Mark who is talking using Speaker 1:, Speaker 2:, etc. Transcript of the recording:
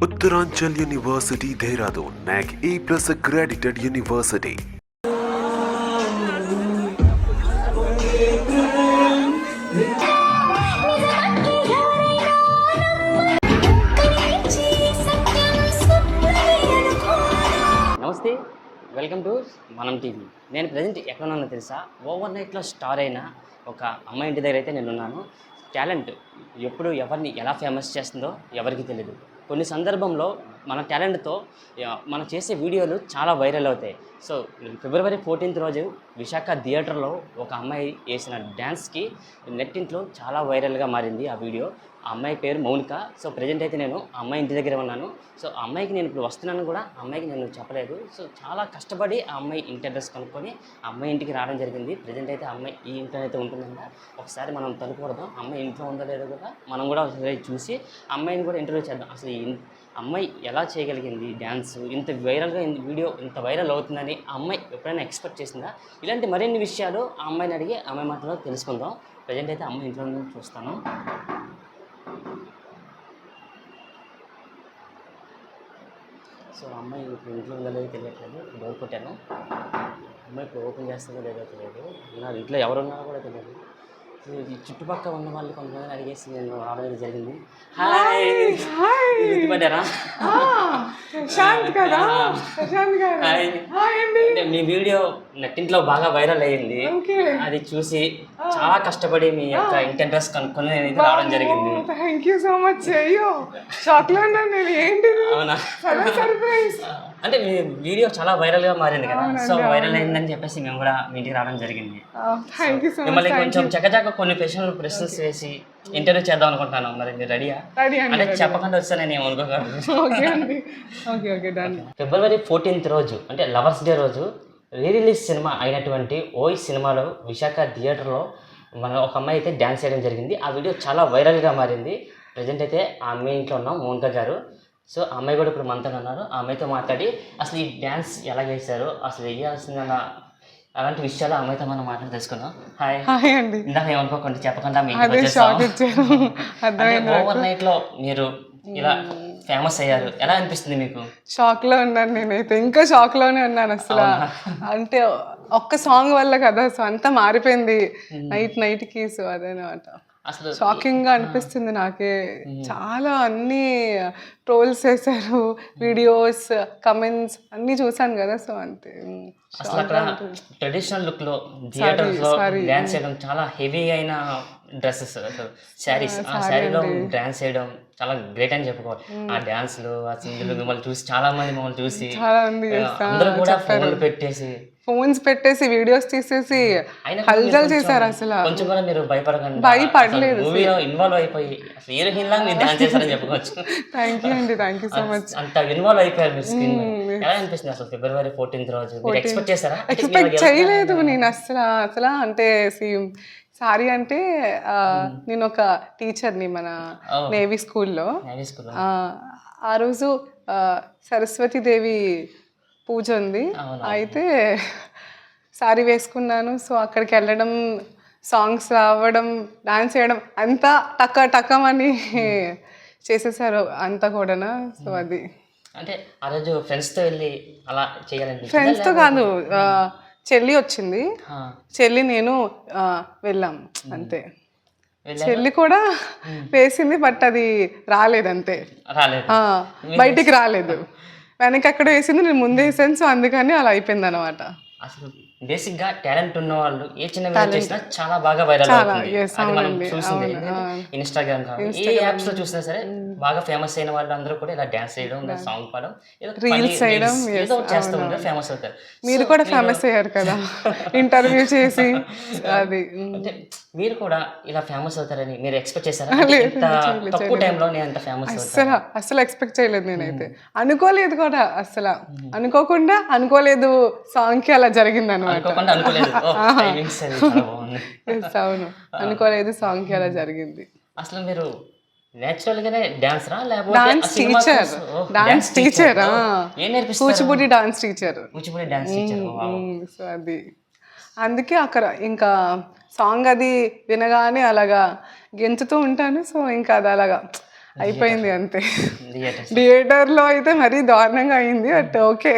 Speaker 1: Uttaranchal University, Dehradun, NAC A plus accredited university.
Speaker 2: నమస్తే welcome to Manam TV. నేను present ఎక్కడ ఉన్నానో తెలుసా? ఓవర్ నైట్లో స్టార్ అయిన ఒక అమ్మాయి ఇంటి దగ్గర అయితే నేను ఉన్నాను టాలెంట్ ఎప్పుడు ఎవరిని ఎలా ఫేమస్ చేస్తుందో ఎవరికి తెలియదు కొన్ని సందర్భంలో మన టాలెంట్తో మనం చేసే వీడియోలు చాలా వైరల్ అవుతాయి. సో ఫిబ్రవరి ఫోర్టీన్త్ రోజు విశాఖ థియేటర్లో ఒక అమ్మాయి వేసిన డ్యాన్స్కి నెట్టింట్లో చాలా వైరల్గా మారింది ఆ వీడియో. అమ్మాయి పేరు మౌనిక సో ప్రజెంట్ అయితే నేను అమ్మాయి ఇంటి దగ్గర ఉన్నాను సో అమ్మాయికి నేను ఇప్పుడు వస్తున్నాను కూడా అమ్మాయికి నేను చెప్పలేదు సో చాలా కష్టపడి ఆ అమ్మాయి ఇంటి అడ్రస్ కనుక్కొని అమ్మాయి ఇంటికి రావడం జరిగింది ప్రజెంట్ అయితే అమ్మాయి ఈ ఇంట్లో అయితే ఉంటుందంట ఒకసారి మనం తలుపుకూడదాం అమ్మాయి ఇంట్లో ఉందో లేదో కూడా మనం కూడా ఒకసారి చూసి అమ్మాయిని కూడా ఇంటర్వ్యూ చేద్దాం అసలు అమ్మాయి ఎలా చేయగలిగింది డ్యాన్స్ ఇంత వైరల్గా వీడియో ఇంత వైరల్ అవుతుందని ఆ అమ్మాయి ఎప్పుడైనా ఎక్స్పెక్ట్ చేసిందా ఇలాంటి మరిన్ని విషయాలు ఆ అమ్మాయిని అడిగి అమ్మాయి మాటలో తెలుసుకుందాం ప్రజెంట్ అయితే అమ్మాయి ఇంట్లో ఉందని చూస్తాను సో అమ్మాయి ఇప్పుడు ఇంట్లో ఉందో లేదో తెలియట్లేదు. డోర్ కొట్టాను అమ్మాయి ఇప్పుడు ఓపెన్ చేస్తుందో లేదో తెలియదు. నా ఇంట్లో ఎవరున్నారో కూడా తెలియదు. చుట్టుపక్కల ఉన్న వాళ్ళు కొంతమంది అడిగేసి నేను రావడం జరిగింది. హాయ్ గుర్తుపడ్డారా
Speaker 3: ప్రశాంత్ కదా? ప్రశాంత్ గారు.
Speaker 2: హాయ్
Speaker 3: హాయ్ అండి
Speaker 2: అంటే మీ వీడియో నెట్టింట్లో బాగా వైరల్ అయ్యింది. అది చూసి చాలా కష్టపడి మీ యొక్క ఇంటి అడ్రస్ కనుక్కొని నేను రావడం జరిగింది.
Speaker 3: థ్యాంక్ యూ సో మచ్ అయ్యో షాక్లో ఉన్నాను నేను. ఏంటి
Speaker 2: అవునా? అంటే మీ వీడియో చాలా వైరల్గా మారింది కదా. సో వైరల్ అయిందని చెప్పేసి మేము కూడా మీ ఇంటికి రావడం జరిగింది. మిమ్మల్ని కొంచెం చక్కచక్క కొన్ని ప్రశ్నలు ప్రశ్నలు వేసి ఇంటర్వ్యూ చేద్దాం అనుకుంటాను మరి మీరు రెడీయా అంటే చెప్పకుండా వచ్చానని నేను
Speaker 3: డన్
Speaker 2: ఫిబ్రవరి ఫోర్టీన్త్ రోజు అంటే లవర్స్ డే రోజు రీరిలీజ్ సినిమా అయినటువంటి ఓయ్ సినిమాలో విశాఖ థియేటర్లో మన ఒక అమ్మాయి అయితే డ్యాన్స్ చేయడం జరిగింది. ఆ వీడియో చాలా వైరల్గా మారింది. ప్రజెంట్ అయితే ఆ అమ్మాయి ఇంట్లో ఉన్నాం మౌనిక గారు. సో అమ్మాయి కూడా ఇప్పుడు మనతో ఉన్నారు. ఆ అమ్మాయితో మాట్లాడి అసలు ఈ డ్యాన్స్ ఎలా చేశారు? అసలు వేయాల్సిందన్న అలాంటి విషయాలు అమ్మాయితో మనం మాట్లాడి తెలుసుకుందాం హాయ్.
Speaker 3: హాయ్ అండి.
Speaker 2: ఇందాక ఏమనుకోకుండా చెప్పకుండా మీ ఇంటికి
Speaker 3: అదే
Speaker 2: వచ్చేసాం.
Speaker 3: షాక్ ఇచ్చారు.
Speaker 2: అంటే
Speaker 3: అర్థమైంది
Speaker 2: ఓవర్ నైట్లో మీరు ఇలా ఫేమస్ అయ్యారు. ఎలా అనిపిస్తుంది మీకు?
Speaker 3: షాక్లో ఉన్నాను నేనైతే. ఇంకా షాక్లోనే ఉన్నాను అసలు. అంటే ఒక్క సాంగ్ వల్ల కదా సో అంతా మారిపోయింది. నైట్ నైట్కి సో అదేనమాట.
Speaker 2: అసలు
Speaker 3: షాకింగ్గా అనిపిస్తుంది నాకే. చాలా అన్ని ట్రోల్స్ చేశారు వీడియోస్ కమెంట్స్ అన్ని చూసాను కదా సో అంతే.
Speaker 2: అసలు అక్కడ ట్రెడిషనల్ లుక్లో థియేటర్స్లో డాన్స్ చేయడం చాలా హెవీ అయిన డ్రెస్సెస్ శారీస్ ఆ శారీలో డాన్స్ చేయడం చాలా గ్రేట్ అని చెప్పుకోవాలి. ఆ డాన్స్లు ఆ సింగిల్ మిమ్మల్ని చూసి చాలా మంది మమ్మల్ని చూసి అందరూ కూడా ఫోన్లు పెట్టేసి
Speaker 3: ఫోన్స్ పెట్టేసి వీడియోస్ తీసేసి హల్చల్ చేశారు అసలు.
Speaker 2: కొంచెం కూడా మీరు భయపడకండి
Speaker 3: భయపడలేదు
Speaker 2: మూవీలో ఇన్వాల్వ్ అయిపోయి అసలు హీరోయిన్ లాగా మీరు డాన్స్ చేశారని చెప్పుకోవచ్చు.
Speaker 3: థ్యాంక్ యూ అండి థ్యాంక్ యూ సో మచ్.
Speaker 2: అంత ఇన్వాల్వ్ అయిపోయారు మీరు స్క్రీన్ ఎలా అనిపిస్తుంది అసలు ఫిబ్రవరి ఫోర్టీన్త్ రోజు? ఎక్స్పెక్ట్ చేశారా?
Speaker 3: ఎక్స్పెక్ట్ చేయలేదు నేను అసలు అసలు అంటే సారీ అంటే నేను ఒక టీచర్ని మన. నేవీ స్కూల్లో. ఆ, రోజు సరస్వతీదేవి పూజ ఉంది. అయితే సారీ వేసుకున్నాను. సో అక్కడికి వెళ్ళడం సాంగ్స్ రావడం డాన్స్ చేయడం అంతా టక్క టక్కమని చేసేసారు అంతా కూడానా? సో అది.
Speaker 2: అంటే ఆ రోజు ఫ్రెండ్స్తో వెళ్ళి అలా చేయాలని
Speaker 3: ఫ్రెండ్స్తో కాదు. చెల్లి వచ్చింది. చెల్లి నేను వెళ్ళాం. అంతే. చెల్లి కూడా వేసింది బట్ అది రాలేదు. అంతే బయటికి రాలేదు. వెనక అక్కడ వేసింది నేను ముందే వేసాను. సో అందుకని అలా అయిపోయింది అనమాట
Speaker 2: అసలు బేసిక్గా టాలెంట్ ఉన్న వాళ్ళు ఏ చిన్న వీడియో చేసినా చాలా బాగా వైరల్ అవుతుంది. అది మనం చూసింది. ఇన్స్టాగ్రామ్ కానీ ఏ యాప్స్లో చూసినా సరే బాగా ఫేమస్ అయిన వాళ్ళు అందరూ కూడా ఇలా డాన్స్ చేయడం సాంగ్ పాడడం
Speaker 3: Reels చేయడం,
Speaker 2: ఏదో చేస్తూ ఉంటారు ఫేమస్ అవుతారు.
Speaker 3: మీరు కూడా ఫేమస్ అయ్యారు కదా. ఇంటర్వ్యూ చేసి అది.
Speaker 2: అంటే మీరు కూడా ఇలా ఫేమస్ అవుతారని మీరు ఎక్స్పెక్ట్ చేశారా? ఇంత తక్కువ టైంలో నేను అంత ఫేమస్ అవుతాను
Speaker 3: అస్సలు అస్సలు ఎక్స్పెక్ట్ చేయలేదు నేనైతే. అనుకోలేదు కూడా అస్సలు. అనుకోకుండా అనుకోలేదు సాంగ్కి అలా జరిగింది అనమాట అవును. అనుకోలేదు సాంగ్కి అలా జరిగింది.
Speaker 2: అసలు మీరు dance
Speaker 3: teacher dance teacher
Speaker 2: Kuchipudi dance teacher
Speaker 3: so అది. అందుకే అక్కడ ఇంకా సాంగ్ అది వినగానే అలాగా గెంతుతూ ఉంటాను. సో ఇంకా అది అలాగా అయిపోయింది అంతే.
Speaker 2: థియేటర్
Speaker 3: థియేటర్లో అయితే మరీ దారుణంగా అయింది బట్ ఓకే